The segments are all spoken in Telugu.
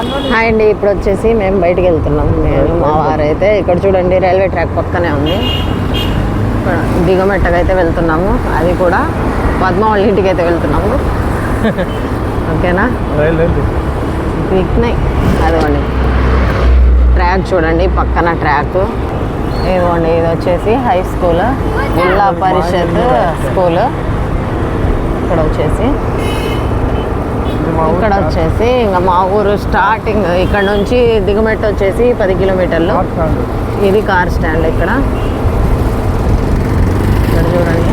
హాయ్ అండి ఇప్పుడు వచ్చేసి మేము బయటికి వెళ్తున్నాం. నేను మా వారైతే ఇక్కడ చూడండి రైల్వే ట్రాక్ పక్కనే ఉంది. అయితే వెళ్తున్నాము. అది కూడా పద్మ వాళ్ళ ఇంటికి అయితే వెళ్తున్నాము. ఓకేనా? పిక్నిక్ అదిగోండి. ట్రాక్ చూడండి పక్కన ట్రాక్. ఇదిగోండి ఇది వచ్చేసి హై స్కూల్. జిల్లా పరిషత్ స్కూల్. ఇక్కడ వచ్చేసి ఇక్కడ వచ్చేసి ఇంకా మా ఊరు స్టార్టింగ్ ఇక్కడ నుంచి దిగుమెట్టు వచ్చేసి పది కిలోమీటర్లు. ఇది కార్ స్టాండ్ ఇక్కడ. ఇక్కడ చూడండి.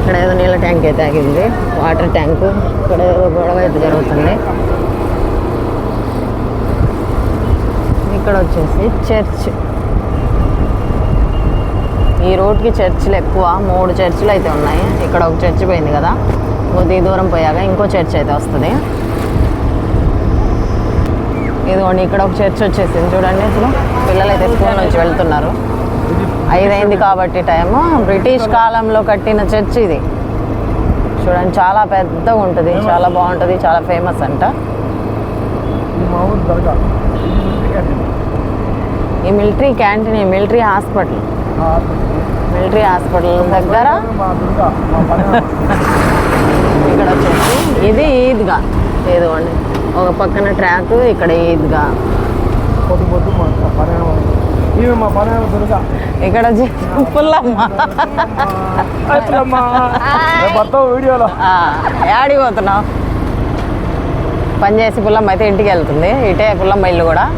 ఇక్కడ ఏదో నీళ్ళ ట్యాంక్ అయితే ఆగింది. Water tank. ఇక్కడ ఏదో గొడవ అయితే జరుగుతుంది. ఇక్కడ వచ్చేసి చర్చ్. ఈ రోడ్కి చర్చిలు ఎక్కువ. మూడు చర్చిలు అయితే ఉన్నాయి. ఇక్కడ ఒక చర్చ్ పోయింది కదా. కొద్ది దూరం పోయాక ఇంకో చర్చ్ అయితే వస్తుంది. ఇదిగోండి ఇక్కడ ఒక చర్చ్ వచ్చేసింది. చూడండి అసలు పిల్లలు అయితే స్కూల్ నుంచి వెళ్తున్నారు. ఐదైంది కాబట్టి టైము. బ్రిటిష్ కాలంలో కట్టిన చర్చ్ ఇది. చూడండి చాలా పెద్దగా ఉంటుంది చాలా బాగుంటుంది చాలా ఫేమస్ అంట. ఈ మిలిటరీ క్యాంటీన్ ఈ మిలిటరీ హాస్పిటల్. మిలిటరీ హాస్పిటల్ దగ్గర ఇక్కడ వచ్చేసి ఇది ఈద్గా. ఏదోండి ఒక పక్కన ట్రాక్ ఇక్కడ ఈద్గా. ఇక్కడ వీడియోలో. ఆ, యాడికి పోతున్నావు? పని చేసి పుల్లమ్మ అయితే ఇంటికి వెళ్తుంది. ఇటే పుల్లమ్మ ఇల్లు కూడా.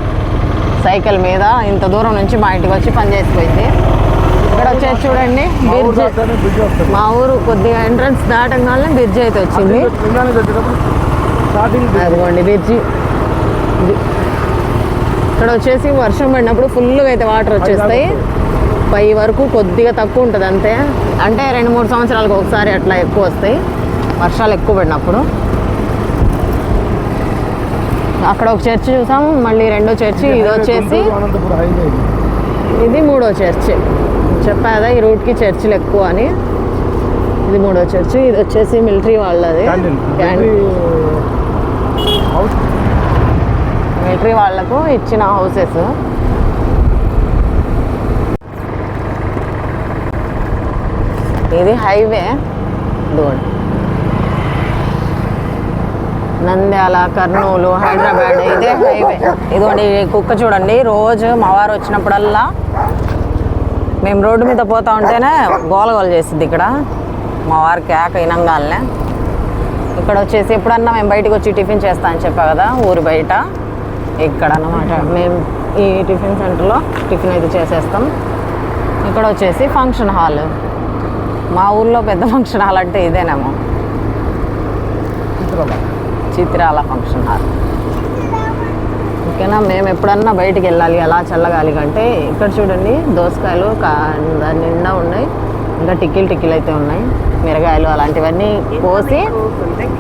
సైకిల్ మీద ఇంత దూరం నుంచి మా ఇంటికి వచ్చి పని చేసిపోయింది. ఇక్కడ వచ్చేసి చూడండి బ్రిడ్జ్ మా ఊరు కొద్దిగా ఎంట్రన్స్ దాటంగానే బ్రిడ్జ్ అయితే వచ్చింది. అదిగోండి బ్రిడ్జి ఇది. ఇక్కడ వచ్చేసి వర్షం పడినప్పుడు ఫుల్గా అయితే వాటర్ వచ్చేస్తాయి. పై వరకు కొద్దిగా తక్కువ ఉంటుంది అంతే. అంటే రెండు మూడు సంవత్సరాలకు ఒకసారి అట్లా ఎక్కువ వస్తాయి. వర్షాలు ఎక్కువ పడినప్పుడు. అక్కడ ఒక చర్చ్ చూసాం మళ్ళీ రెండో చర్చి ఇది వచ్చేసి ఇది మూడో చర్చ్. చెప్పా కదా ఈ రూట్కి చర్చిలు ఎక్కువ అని. ఇది మూడో చర్చ్. ఇది వచ్చేసి మిలిటరీ వాళ్ళది. మిలిటరీ వాళ్ళకు ఇచ్చిన హౌసెస్. ఇది హైవే. నంద్యాల కర్నూలు హైదరాబాద్. ఇదే హైవే. ఇదిగోండి కుక్క చూడండి. రోజు మా వారు వచ్చినప్పుడల్లా మేము రోడ్డు మీద పోతా ఉంటేనే గోల గోల చేసింది ఇక్కడ. మా వారికి ఆక ఇనంగాలనే. ఇక్కడ వచ్చేసి ఎప్పుడన్నా మేము బయటకు వచ్చి టిఫిన్ చేస్తా అని చెప్పా కదా ఊరి బయట. ఇక్కడ అన్నమాట మేము ఈ టిఫిన్ సెంటర్లో టిఫిన్ అయితే చేసేస్తాం. ఇక్కడ వచ్చేసి ఫంక్షన్ హాల్. మా ఊర్లో పెద్ద ఫంక్షన్ హాల్ అంటే ఇదేనేమో. చిత్రాల ఫంక్షన్ హాల్. ఓకేనా? మేము ఎప్పుడన్నా బయటికి వెళ్ళాలి అలా చల్లగాలి కంటే ఇక్కడ చూడండి దోసకాయలు దాని నిండా ఉన్నాయి ఇంకా టిక్కీలు టిక్కీలు అయితే ఉన్నాయి మిరగాయలు అలాంటివన్నీ కోసి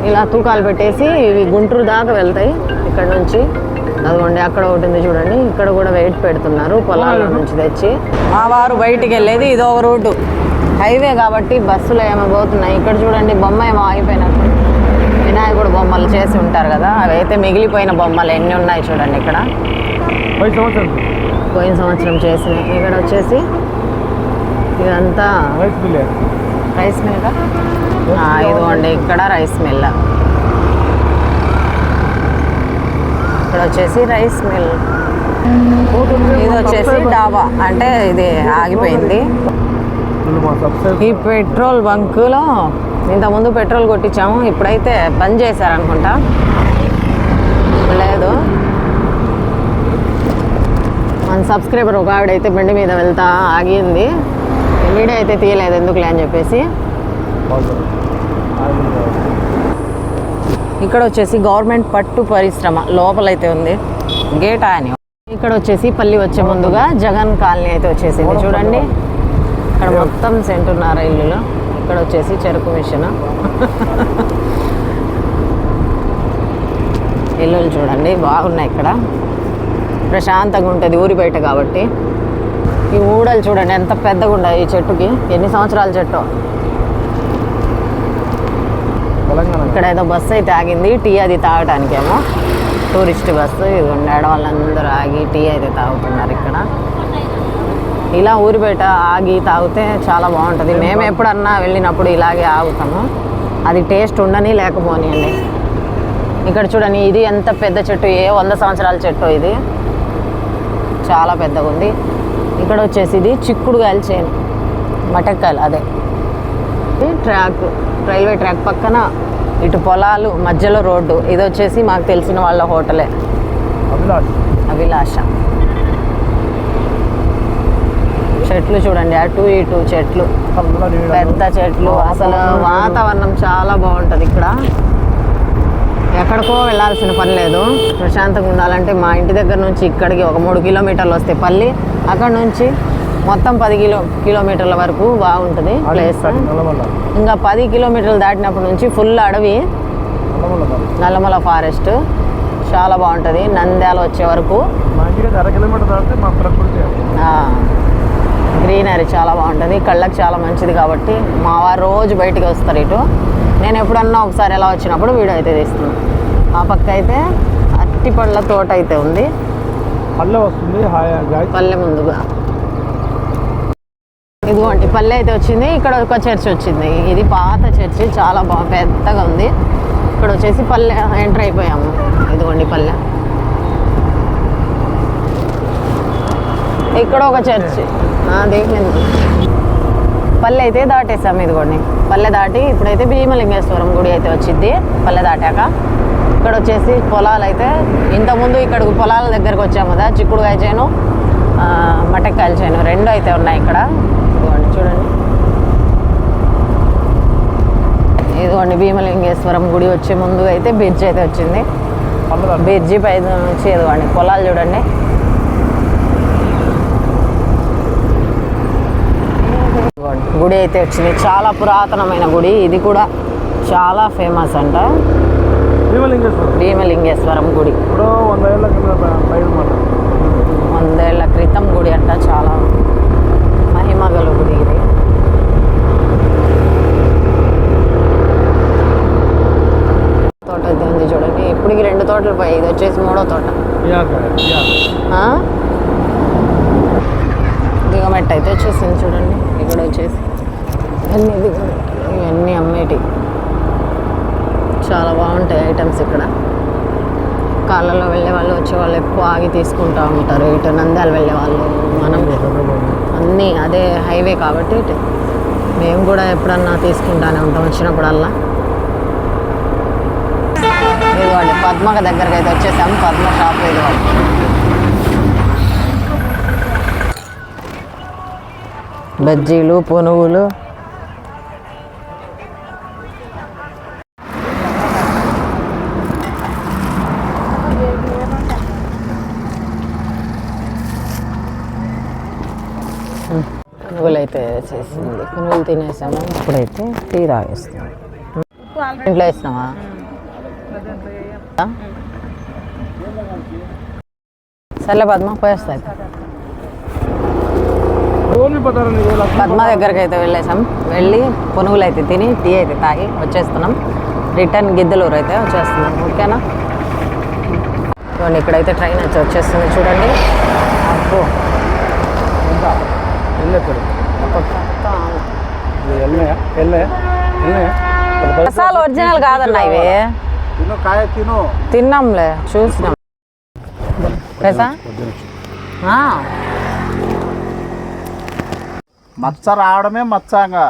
ఇలా తూకాలు పెట్టేసి ఇవి గుంటూరు దాకా వెళ్తాయి ఇక్కడ నుంచి. అదిగోండి అక్కడ ఒకటి ఉంది చూడండి ఇక్కడ కూడా వెయిట్ పెడుతున్నారు పొలాల నుంచి తెచ్చి. మా వారు బయటికి వెళ్ళేది ఇది ఒక రోడ్డు హైవే కాబట్టి బస్సులు ఏమో పోతున్నాయి. ఇక్కడ చూడండి బొమ్మ ఏమో ఆగిపోయినట్టు వినాయకుడు బొమ్మలు చేసి ఉంటారు కదా అవి అయితే మిగిలిపోయిన బొమ్మలు ఎన్ని ఉన్నాయి చూడండి ఇక్కడ. పది సంవత్సరం. పోయిన సంవత్సరం చేసినాయి ఇక్కడ వచ్చేసి ఇదంతా రైస్ మిల్ ఇదిగోండి ఇక్కడ రైస్ మిల్. ఇక్కడ వచ్చేసి రైస్ మిల్. ఇది వచ్చేసి డాబా అంటే ఇది ఆగిపోయింది. ఈ పెట్రోల్ బంకులో ఇంతకుముందు పెట్రోల్ కొట్టించాము ఇప్పుడైతే బంద్ చేశారనుకుంటా. లేదు. మన సబ్స్క్రైబర్ ఒక ఆవిడైతే బండి మీద వెళ్తా ఆగింది. వీడియో అయితే తీయలేదు ఎందుకులే అని చెప్పేసి. ఇక్కడ వచ్చేసి గవర్నమెంట్ పట్టు పరిశ్రమ లోపలైతే ఉంది. గేట్ అని ఇక్కడ వచ్చేసి పల్లి వచ్చే ముందుగా జగన్ కాలనీ అయితే వచ్చేసింది. చూడండి. ఇక్కడ మొత్తం సెంటున్నర ఇల్లులు. ఇక్కడ వచ్చేసి చెరుకు మిషన్. ఇల్లులు చూడండి బాగున్నాయి ఇక్కడ. ప్రశాంతంగా ఉంటుంది ఊరి బయట కాబట్టి. ఈ ఊడలు చూడండి ఎంత పెద్దగా ఉన్నాయి ఈ చెట్టుకి. ఎన్ని సంవత్సరాల చెట్టు? ఇక్కడ ఏదో బస్సు అయితే ఆగింది టీ అది తాగటానికేమో. టూరిస్ట్ బస్సు ఇదిగోండి ఆడవాళ్ళందరూ ఆగి టీ అయితే తాగుతున్నారు ఇక్కడ. ఇలా ఊరి బయట ఆగి తాగితే చాలా బాగుంటుంది. మేము ఎప్పుడన్నా వెళ్ళినప్పుడు ఇలాగే ఆగుతాము. అది టేస్ట్ ఉండని లేకపోనియండి ఇక్కడ చూడండి ఇది ఎంత పెద్ద చెట్టు? ఏ వంద సంవత్సరాల చెట్టు ఇది. చాలా పెద్దగా ఉంది. ఇక్కడ వచ్చేసి ఇది చిక్కుడుగాయల చేను. మటక్కాయలు అదే. ట్రాక్ రైల్వే ట్రాక్ పక్కన ఇటు పొలాలు మధ్యలో రోడ్డు. ఇది వచ్చేసి మాకు తెలిసిన వాళ్ళ హోటలే. అభిలాష్. అభిలాష. చెట్లు చూడండి. అటు ఇటు చెట్లు. పెద్ద చెట్లు. అసలు వాతావరణం చాలా బాగుంటుంది ఇక్కడ. ఎక్కడికో వెళ్ళాల్సిన పని లేదు. ప్రశాంతంగా ఉండాలంటే మా ఇంటి దగ్గర నుంచి ఇక్కడికి ఒక మూడు కిలోమీటర్లు వస్తే పల్లి. అక్కడ నుంచి మొత్తం పది కిలో కిలోమీటర్ల వరకు బాగుంటుంది ప్లేస్ ఇంకా పది కిలోమీటర్లు దాటినప్పటి నుంచి ఫుల్ అడవి. నల్లమల ఫారెస్ట్ చాలా బాగుంటుంది. నంద్యాల వచ్చే వరకు మా ఇంటికి అర కిలోమీటర్ దాటితే మా ప్రకృతి గ్రీనరీ చాలా బాగుంటుంది కళ్ళకి చాలా మంచిది కాబట్టి మా వారు రోజు బయటికి వస్తారు ఇటు. నేను ఎప్పుడన్నా ఒకసారి ఎలా వచ్చినప్పుడు వీడియో అయితే తీస్తున్నాను. ఆ పక్క అయితే అట్టి పళ్ళ తోట అయితే ఉంది. పల్లె వస్తుంది పల్లె ముందుగా. ఇదిగోండి పల్లె అయితే వచ్చింది ఇక్కడ ఒక చర్చ్ వచ్చింది. ఇది పాత చర్చి చాలా బాగా పెద్దగా ఉంది. ఇక్కడ వచ్చేసి పల్లె ఎంటర్ అయిపోయాము. ఇదిగోండి పల్లె. ఇక్కడ ఒక చర్చ్. దేని పల్లె అయితే దాటేసాము ఇదిగోండి. పల్లె దాటి ఇప్పుడైతే భీమలింగేశ్వరం గుడి అయితే వచ్చింది పల్లె దాటాక ఇక్కడ వచ్చేసి పొలాలు అయితే ఇంతకుముందు ఇక్కడ పొలాల దగ్గరకు వచ్చాము కదా చిక్కుడుకాయ చేను మటక్కాయల చేను రెండు అయితే ఉన్నాయి ఇక్కడ. ఇదిగోండి చూడండి. ఇదిగోండి భీమలింగేశ్వరం గుడి వచ్చే ముందు అయితే బ్రిడ్జ్ అయితే వచ్చింది. బ్రిడ్జి పై నుంచి ఇదిగోండి పొలాలు చూడండి ఇదిగోండి, గుడి అయితే వచ్చింది. చాలా పురాతనమైన గుడి. ఇది కూడా చాలా ఫేమస్ అంట. భీమలింగేశ్వరం. భీమలింగేశ్వరం గుడి. ఇప్పుడు వందేళ్ళ క్రితం గుడి అంట చాలా. మహిమగల గుడి ఇది. తోట అయితే ఉంది చూడండి. ఇప్పటికి రెండు తోటలు పోయి. ఇది వచ్చేసి మూడో తోట. ఆ? దిగమెట్ట అయితే వచ్చేసింది చూడండి. ఇక్కడ వచ్చేసి ఇవన్నీ దిగమెట్ట ఇవన్నీ అమ్మేటి. చాలా బాగుంటాయి ఐటమ్స్ ఇక్కడ. కాళ్ళలో వెళ్ళే వాళ్ళు వచ్చే వాళ్ళు ఎక్కువ ఆగి తీసుకుంటూ ఉంటారు. ఇటు నంద్యాల వెళ్ళే వాళ్ళు మనం అన్నీ అదే హైవే కాబట్టి ఇటు. మేము కూడా ఎప్పుడన్నా తీసుకుంటానే ఉంటాం. వచ్చినప్పుడల్లా. ఇదిగోండి పద్మక దగ్గరకు అయితే వచ్చేసాం. పద్మ షాప్ ఇదిగోండి బజ్జీలు పునుగులు అయితే చేసింది. పునుగులు తినేసాము. ఇప్పుడైతే టీ తాగేస్తాం ఇంట్లో వేసినావా? సర్లే పద్మ పోయేస్తా అయితే. ఓన్లీ పదారండి వేల పద్మ దగ్గరికి అయితే వెళ్ళేసాం. వెళ్ళి పునుగులు అయితే తిని టీ అయితే తాగి వచ్చేస్తున్నాం. రిటర్న్ గిద్దలూరు అయితే వచ్చేస్తున్నాం. ఓకేనా? చూడండి ఇక్కడైతే ట్రైన్ వచ్చి వచ్చేస్తుంది చూడండి. అప్పు రసాలు ఒరిజినల్ కాదన్న ఇవి. తిన్నాంలే చూసినాం. రేసా మచ్చ రావడమే మచ్చంగా.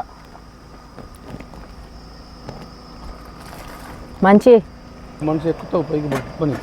మంచి. మనిషి ఎక్కుతావు పైకి పట్టుకొని.